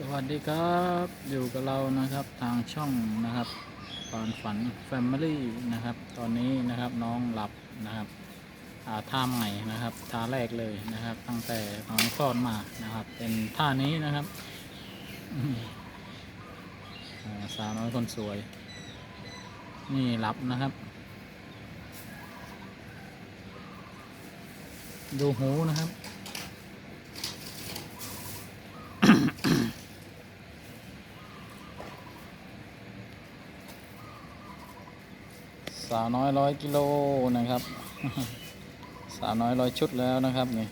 สวัสดีครับอยู่กับเรานะครับทางช่องนะครับปานฝัน Family นะครับ ตอนนี้นะครับน้องหลับนะครับอ่าท่าใหม่นะครับท่าแรกเลยนะครับ ตั้งแต่น้องคลอดมานะครับ เป็นท่านี้นะครับอ่าสาวน้อยคนสวย นี่หลับนะครับ ดูหูนะครับ สาวน้อยร้อยกิโลนะครับ สาวน้อยร้อยชุดแล้วนะครับนี่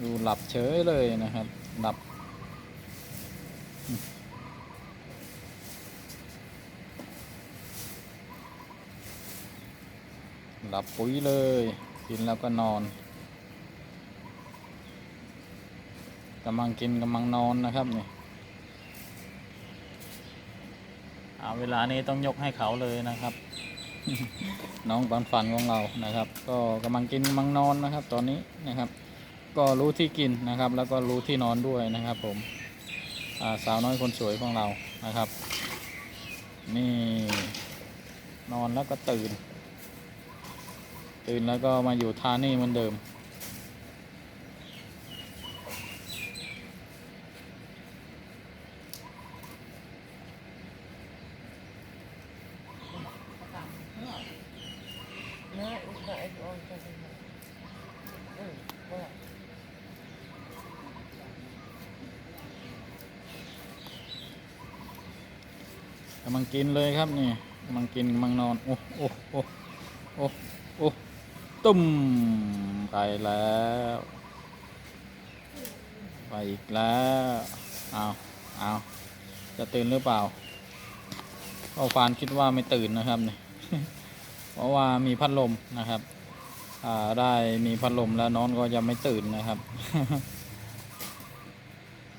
ดูหลับเฉยเลยนะครับหลับ หลับปุ๋ยเลย กินแล้วก็นอนกำลังกินกำลังนอนนะครับนี่ เวลานี้ต้องยกให้เขาเลยนะครับ น้องปันฝันของเรานะครับ ก็กำลังกินกำลังนอนนะครับ ตอนนี้นะครับ ก็รู้ที่กินนะครับ แล้วก็รู้ที่นอนด้วยนะครับ ผมาสาวน้อยคนสวยของเรานะครับ นี่นอนแล้วก็ตื่น ตื่นแล้วก็มาอยู่ท่านี่เหมือนเดิม กำลังกินเลยครับนี่กำลังกินกำลังนอนโอ้โอ้โอ้โอ้โอ้ตุ้มไปแล้วไปอีกแล้วเอาเอาจะตื่นหรือเปล่าก็ฟานคิดว่าไม่ตื่นนะครับนี่ เพราะว่ามีพัดลมนะครับได้มีพัดลมแล้วน้องก็จะไม่ตื่นนะครับ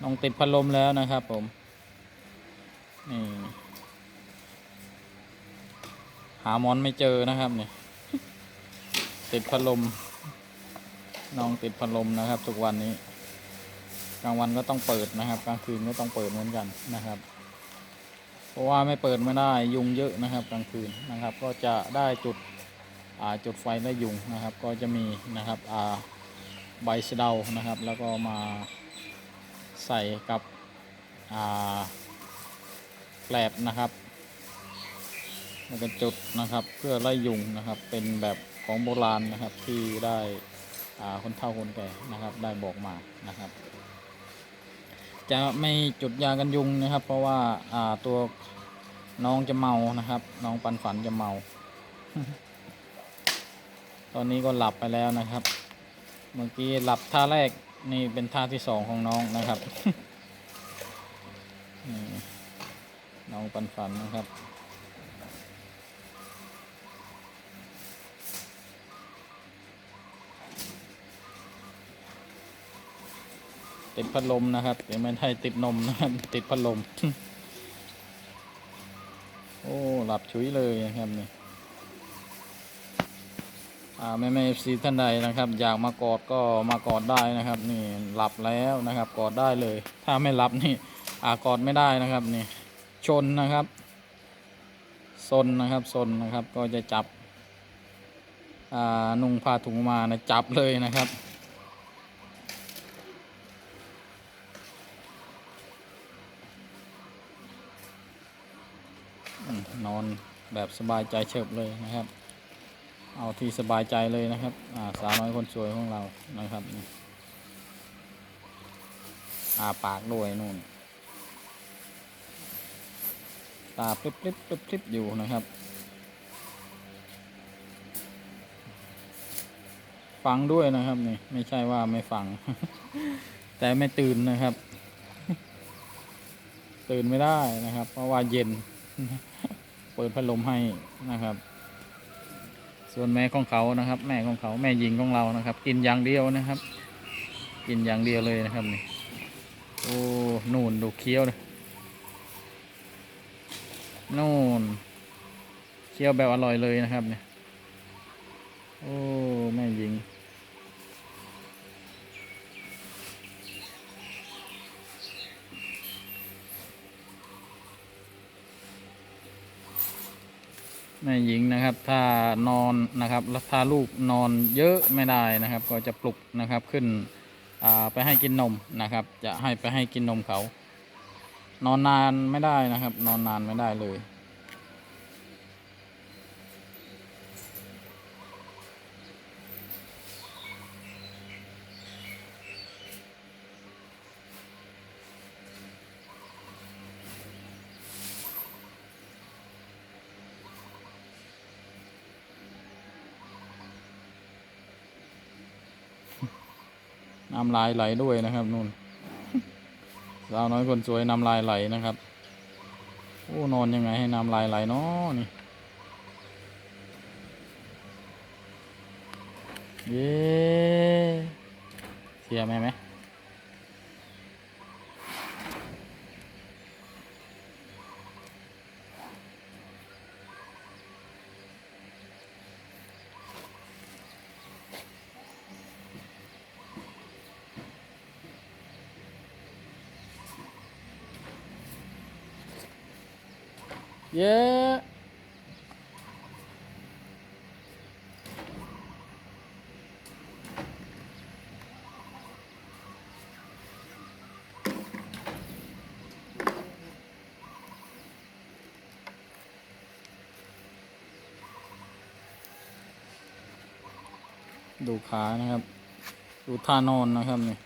น้องติดพัดลมแล้วนะครับ ผม นี่ หาหมอนไม่เจอนะครับเนี่ยติดพัดลม น้องติดพัดลมนะครับ ทุกวันนี้ กลางวันก็ต้องเปิดนะครับ กลางคืนก็ต้องเปิดเหมือนกันนะครับ เพราะว่าไม่เปิดไม่ได้ยุงเยอะนะครับกลางคืนนะครับ ก็จะได้จุดจุดไฟได้ยุงนะครับ ก็จะมีนะครับใบเสดานะครับ แล้วก็มาใส่กับแกลบนะครับแล้วก็จุดนะครับเพื่อไล่ยุงนะครับ เป็นแบบของโบราณนะครับที่ได้คนเฒ่าคนแก่นะครับ ได้บอกมานะครับ จะไม่จุดยากันยุงนะครับ เพราะว่าอ่าตัวน้องจะเมานะครับ น้องปันฝันจะเมา ตอนนี้ก็หลับไปแล้วนะครับ เมื่อกี้หลับท่าแรกนี่เป็นท่าที่สองของน้องนะครับน้องปันฝันนะครับ ติดพัดลมนะครับเดี๋ยวไม่ให้ติดนมนะครับติดพัดลม โอ้หลับฉุยเลยนะครับนี่อ่าแม่แม่เอฟซีท่านใดนะครับ อยากมากอดก็มากอดได้นะครับ นี่หลับแล้วนะครับ กอดได้เลย ถ้าไม่หลับนี่อากอดไม่ได้นะครับนี่ชนนะครับซนนะครับซนนะครับก็จะจับอ่านุ่งผ้าถุงมานะจับเลยนะครับ นอนแบบสบายใจเฉิบเลยนะครับ เอาที่สบายใจเลยนะครับอาสาวน้อยคนสวยของเรานะครับอาปากด้วยนู่น ตาปริบปริบปริบปริบอยู่นะครับ ฟังด้วยนะครับนี่ไม่ใช่ว่าไม่ฟัง แต่ไม่ตื่นนะครับ ตื่นไม่ได้นะครับ เพราะว่าเย็น เปิดพัดลมให้นะครับ ส่วนแม่ของเขานะครับ แม่ของเขาแม่หญิงของเรานะครับ กินอย่างเดียวนะครับ กินอย่างเดียวเลยนะครับนี่โอ้นูนดูเคี้ยวนะนู่นเคี้ยวแบบอร่อยเลยนะครับเนี่ยโอ้แม่หญิง แม่หญิงนะครับ ถ้านอนนะครับแล้วถ้าลูกนอนเยอะไม่ได้นะครับ ก็จะปลุกนะครับขึ้นไปให้กินนมนะครับ จะให้ไปให้กินนมเขา นอนนานไม่ได้นะครับ นอนนานไม่ได้เลย น้ำลายไหลด้วยนะครับนู่นสาวน้อยคนสวยน้ำลายไหลนะครับ โอ้นอนยังไงให้น้ำลายไหลเนาะนี่เย้เสียไหมไหม เย้ดูขานะครับ ดูท่านอนนะครับนี่